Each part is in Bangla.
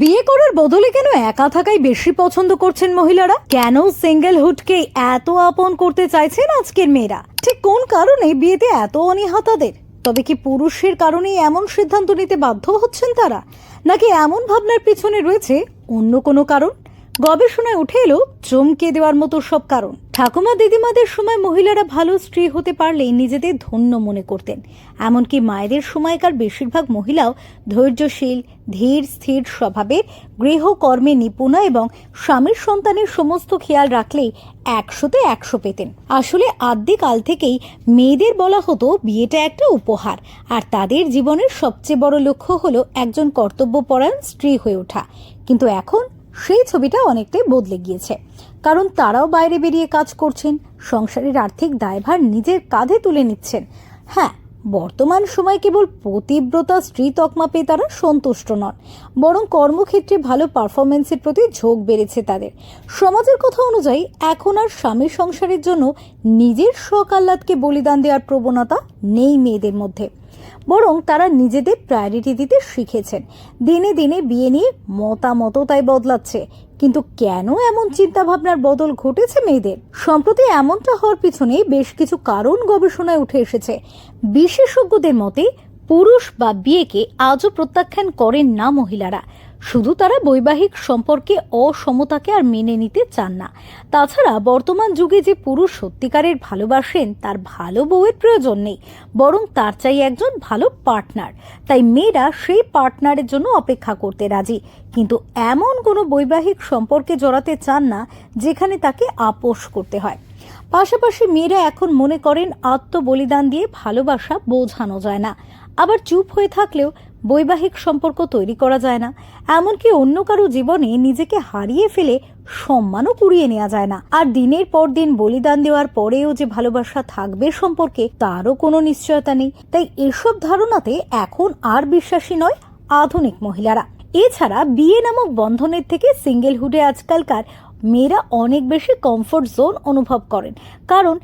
বিয়ে করার বদলে কেন একা থাকাই বেশি পছন্দ করছেন মহিলারা? কেন সিঙ্গেল হুডকে এত আপন করতে চাইছেন আজকের মেয়েরা? ঠিক কোন কারণে বিয়েতে এত অনিহাতাদের? তবে কি পুরুষের কারণেই এমন সিদ্ধান্ত নিতে বাধ্য হচ্ছেন তারা? নাকি এমন ভাবনার পিছনে রয়েছে অন্য কোনো কারণ? গবেষণায় উঠে এলো চমকে দেওয়ার মতো সব কারণ। ঠাকুমা দিদিমাদের সময় মহিলারা ভালো স্ত্রী হতে পারলেই নিজেদের ধন্য মনে করতেন। এমনকি মায়েদের সময়কার বেশিরভাগ মহিলাও ধৈর্যশীল, ধীর, স্থির স্বভাবের গৃহকর্মে নিপুণা এবং স্বামীর সন্তানের সমস্ত খেয়াল রাখলেই একশোতে একশো পেতেন। আসলে আদ্যিকাল থেকেই মেয়েদের বলা হতো বিয়েটা একটা উপহার। আর তাদের জীবনের সবচেয়ে বড় লক্ষ্য হলো একজন কর্তব্যপরায়ণ স্ত্রী হয়ে ওঠা। কিন্তু এখন সেই ছবিটা অনেকটাই বদলে গিয়েছে। কারণ তারাও বাইরে বেরিয়ে কাজ করছেন, সংসারের আর্থিক দায়ভার নিজের কাঁধে তুলে নিচ্ছেন। হ্যাঁ বর্তমান সময় কেবল পতিব্রতা, স্ত্রী তকমা পেয়ে তারা সন্তুষ্ট নন, বরং কর্মক্ষেত্রে ভালো পারফরমেন্সের প্রতি ঝোঁক বেড়েছে তাদের। সমাজের কথা অনুযায়ী এখন আর স্বামীর সংসারের জন্য নিজের শখ আহ্লাদকে বলিদান দেওয়ার প্রবণতা নেই মেয়েদের মধ্যে। বরং তারা নিজেদের প্রায়োরিটি দিতে শিখেছেন। দিনে দিনে বিয়ে নিয়ে মতামতও তাই বদলাচ্ছে। কিন্তু কেন এমন চিন্তাভাবনার বদল ঘটেছে মেয়েদের? সম্প্রতি এমনটা হওয়ার পিছনে বেশ কিছু কারণ গবেষণায় উঠে এসেছে। বিশেষজ্ঞদের মতে, পুরুষ বা বিয়েকে আজও প্রত্যাখ্যান করেন না মহিলারা। শুধু তারা বৈবাহিক সম্পর্কে অসমতাকে আর মেনে নিতে চান না। তাছাড়া বর্তমান যুগে যে পুরুষ সত্যিকারের ভালোবাসেন, তার ভালো বউয়ের প্রয়োজন নেই, বরং তার চাই একজন ভালো পার্টনার। তাই মেয়েরা সেই পার্টনারের জন্য অপেক্ষা করতে রাজি। কিন্তু এমন কোনো বৈবাহিক সম্পর্কে জড়াতে চান না, যেখানে তাকে আপোষ করতে হয়। পাশাপাশি মেয়েরা এখন মনে করেন আত্মবলিদান দিয়ে ভালোবাসা বোঝানো যায় না। আবার চুপ হয়ে থাকলেও বৈবাহিক সম্পর্ক তৈরি করা যায় না, এমনকি অন্য কারও জীবনে নিজেকে হারিয়ে ফেলে সম্মানও কুড়িয়ে নেওয়া যায় না। আর দিনের পর দিন বলিদান দেওয়ার পরেও যে ভালোবাসা থাকবে সম্পর্কে তারও কোনো নিশ্চয়তা নেই। তাই এসব ধারণাতে এখন আর বিশ্বাসী নয় আধুনিক মহিলারা। এছাড়া বিয়ে নামক বন্ধনের থেকে সিঙ্গেলহুডে আজকালকার মেয়েরা অনেক বেশি কমফোর্ট জোন অনুভব করেন, কারণ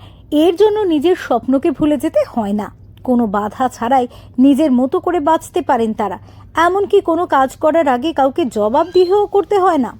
এর জন্য নিজের স্বপ্নকে ভুলে যেতে হয় না। কোনো বাধা ছাড়াই নিজের মতো করে বাঁচতে পারেন তারা। এমনকি কোনো কাজ করার আগে কাউকে জবাবদিহিও করতে হয় না।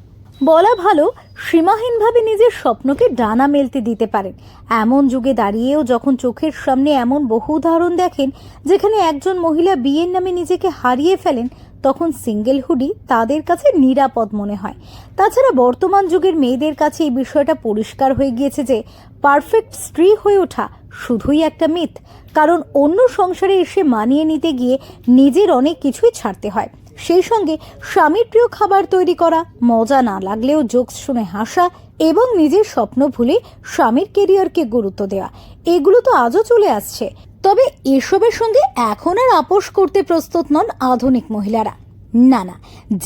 বলা ভালো, সীমাহীনভাবে নিজের স্বপ্নকে ডানা মেলতে দিতে পারেন। এমন যুগে দাঁড়িয়েও যখন চোখের সামনে এমন বহু উদাহরণ দেখেন, যেখানে একজন মহিলা বিয়ের নামে নিজেকে হারিয়ে ফেলেন, তখন সিঙ্গেল হুডি তাদের কাছে নিরাপদ মনে হয়। তাছাড়া বর্তমান যুগের মেয়েদের কাছে এই বিষয়টা পরিষ্কার হয়ে গিয়েছে যে, পারফেক্ট স্ত্রী হয়ে ওঠা শুধুই একটা মিথ, কারণ অন্য সংসারে এসে মানিয়ে নিতে গিয়ে নিজের অনেক কিছুই ছাড়তে হয়। সেই সঙ্গে স্বামীর প্রিয় খাবার তৈরি করা, মজা না লাগলেও জোকস শুনে হাসা এবং নিজের স্বপ্ন ভুলে স্বামীর কেরিয়ারকে গুরুত্ব দেওয়া, এগুলো তো আজও চলে আসছে। তবে এসবের সঙ্গে এখন আর আপোষ করতে প্রস্তুত নন আধুনিক মহিলারা। না না,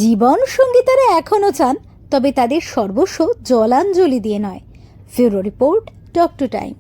জীবন সঙ্গী তারা এখনও চান, তবে তাদের সর্বস্ব জলাঞ্জলি দিয়ে নয়। ফিউরো রিপোর্ট ডক্টর টাইম।